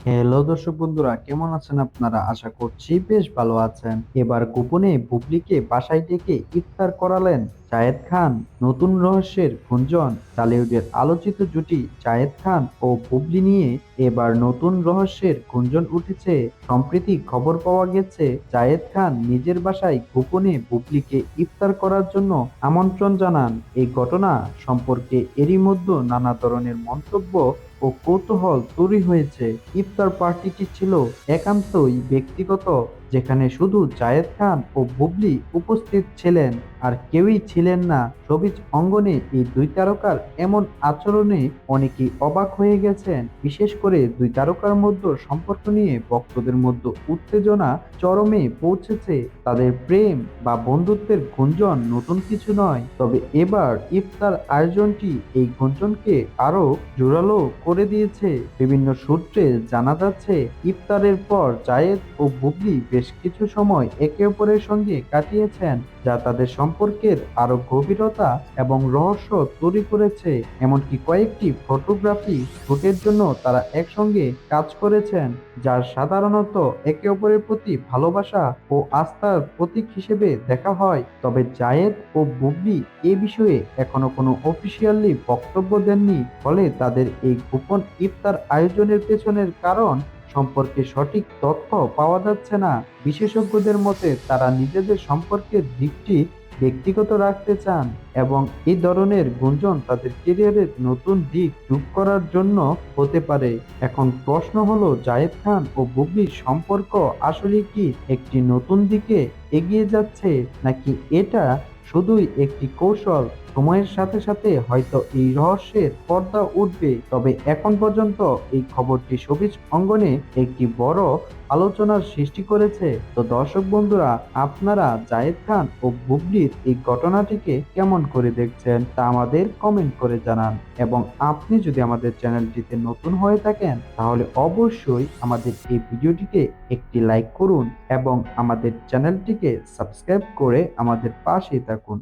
Hello দর্শক বন্ধুরা, কেমন আছেন আপনারা? আশা করছি বেশ ভালো আছেন। এবার গোপনে বুবলিকে বাসায় ডেকে ইফতার করালেন জায়েদ খান, নতুন রহস্যের গুঞ্জন, টালিউডের আলোচিত জুটি জায়েদ খান ও বুবলি নিয়ে এবার নতুন রহস্যের গুঞ্জন উঠেছে। সম্প্রতি খবর পাওয়া গেছে, জায়েদ খান নিজের বাসায় গোপনে বুবলিকে ইফতার করার জন্য আমন্ত্রণ জানান। এই ঘটনা সম্পর্কে এরই মধ্যে নানা ধরনের মন্তব্য ও কৌতূহল তৈরি হয়েছে। ইফতার পার্টিটি ছিল একান্তই ব্যক্তিগত যেখানে শুধু জায়েদ খান ও বুবলি উপস্থিত ছিলেন আর কেউই ছিলেন না। সবিজ অঙ্গনে এই দুই তারকার এমন আচরণে অনেকেই অবাক হয়ে গেছেন। বিশেষ করে দুই তারকার মধ্যে সম্পর্ক নিয়ে ভক্তদের মধ্যে উত্তেজনা চরমে পৌঁছেছে। তাদের প্রেম বা বন্ধুত্বের গুঞ্জন নতুন কিছু নয়। তবে এবার ইফতার আয়োজনটি এই গুঞ্জনকে আরও জোরালো করে দিয়েছে। বিভিন্ন সূত্রে জানা যাচ্ছে, ইফতারের পর জায়েদ ও বুবলি বেশ কিছু সময় একে অপরের সঙ্গে কাটিয়েছেন, যা তাদের সম্পর্কের আরও গভীরতা এবং রহস্য তৈরি করেছে। এমনকি কয়েকটি ফটোগ্রাফি শুটের জন্য তারা একসঙ্গে কাজ করেছেন, যার সাধারণত একে অপরের প্রতি ভালোবাসা ও আস্থার প্রতীক হিসেবে দেখা হয়। তবে জায়েদ ও বুবলি এ বিষয়ে এখনও কোনো অফিসিয়ালি বক্তব্য দেননি, ফলে তাদের এই গোপন ইফতার আয়োজনের পেছনের কারণ সম্পর্কে সঠিক তথ্য পাওয়া যাচ্ছে না। বিশেষজ্ঞদের মতে, তারা নিজেদের সম্পর্কের দিকটি ব্যক্তিগত রাখতে চান এবং এই ধরনের গুঞ্জন তাদের কেরিয়ারের নতুন দিক যোগ করার জন্য হতে পারে। এখন প্রশ্ন হলো, জায়েদ খান ও বুবলির সম্পর্ক আসলে কি একটি নতুন দিকে এগিয়ে যাচ্ছে নাকি এটা শুধুই একটি কৌশল? সময়ের সাথে সাথে হয়তো এই রহস্যের পর্দা উঠবে। তবে এখন পর্যন্ত এই খবরটি সবিজ অঙ্গনে একটি বড় আলোচনার সৃষ্টি করেছে। তো দর্শক বন্ধুরা, আপনারা জায়েদ খান ও বুবলির এই ঘটনাটিকে কেমন করে দেখছেন তা আমাদের কমেন্ট করে জানান। এবং আপনি যদি আমাদের চ্যানেলটিতে নতুন হয়ে থাকেন, তাহলে অবশ্যই আমাদের এই ভিডিওটিকে একটি লাইক করুন এবং আমাদের চ্যানেলটিকে সাবস্ক্রাইব করে আমাদের পাশে থাকুন।